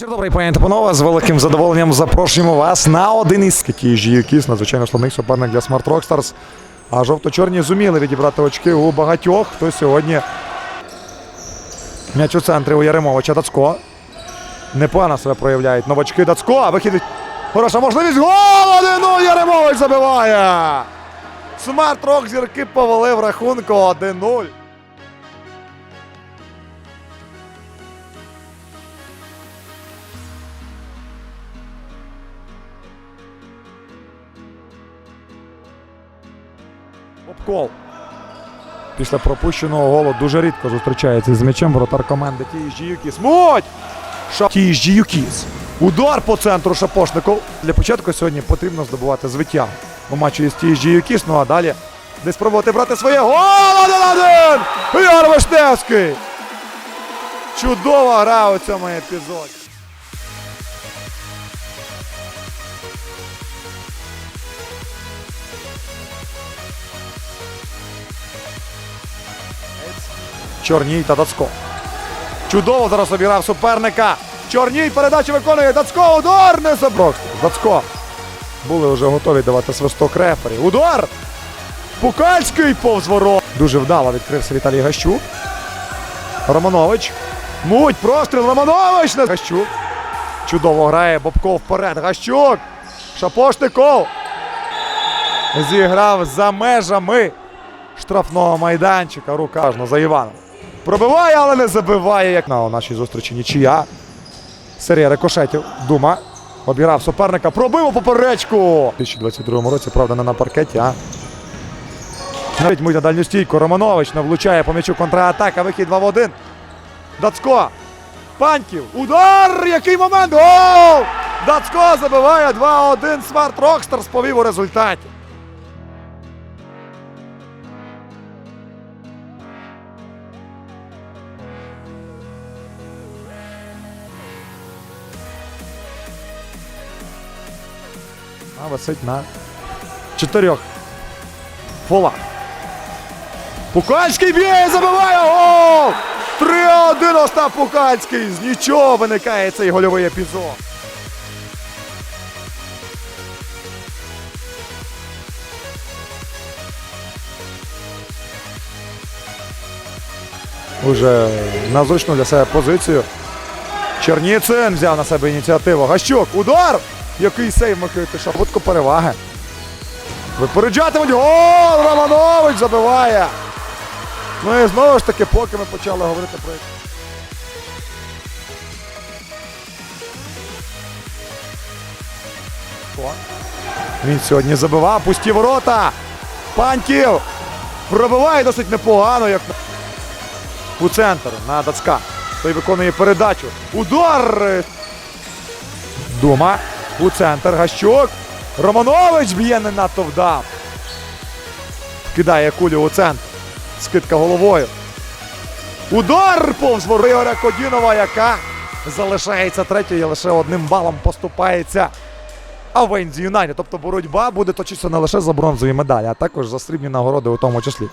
Вечір добрий, пані та панове. З великим задоволенням запрошуємо вас на один із такий Жіюкіс, надзвичайно славний суперник для Smart Rockstars. А жовто-чорні зуміли відібрати очки у багатьох, хто сьогодні м'яч у центрі у Яремовича Дацко. Непогано себе проявляють новачки Дацко. а Вихід. Хороша можливість. Гол! 1-0 Яремович забиває! Смарт Рок зірки повели в рахунку 1-0. Попкол. Після пропущеного голу дуже рідко зустрічається з м'ячем воротар команди Тії Жіюкіс. Муть! Ша... Тії Жіюкіс. Удар по центру Шапошников. Для початку сьогодні потрібно здобувати звиття у матчі із Тії Жіюкіс. Ну а далі десь спробувати брати своє. Гол! 1-1! Яр Вишневський! Чудова гра у цьому епізоді. Чорній та Дацко. Чудово зараз обіграв суперника. Чорній передачу виконує Дацко. Удар не заброк. Дацко. Були вже готові давати свисток рефері. Удар! Пукальський повз ворот. Дуже вдало відкрився Віталій Гащук. Романович. Муть, простріл. Романович. Гащук. Чудово грає Бобков вперед. Гащук. Шапошников. Зіграв за межами штрафного майданчика. Рукажно за Іваном. Пробиває, але не забиває. Як на нашій зустрічі нічия. Серія рикошетів. Дума. Обіграв суперника. Пробив у поперечку. У 2022 році, правда, не на паркеті, а. Навіть мить на дальню стійку. Романович не влучає по м'ячу контратака. Вихід 2 в 1. Дацко. Паньків. Удар! Який момент! Гол! Дацко забиває 2-1. Смарт Рокстарс повів у результаті. А висить на чотирьох. Фола. Пукальський б'є і забиває гол! 3-1 Остап Пукальський. З нічого виникає цей гольовий епізод. Уже на зручну для себе позицію. Черніцин взяв на себе ініціативу. Гащук, удар! Який сейв Микита Шабутко переваги. Випереджатимуть гол! Романович забиває. Ну і знову ж таки, поки ми почали говорити про. О, Він сьогодні забивав пусті ворота. Паньків пробиває досить непогано, як у центр на Дацка. Той виконує передачу. Удар! Дума. У центр. Гащук. Романович б'є не надто вдав. Кидає кулю у центр. Скидка головою. Удар повз Ігоря Кодінова, яка залишається третьою лише одним балом поступається Авензі Юнайтед. Тобто боротьба буде точитися не лише за бронзові медалі, а також за срібні нагороди у тому числі.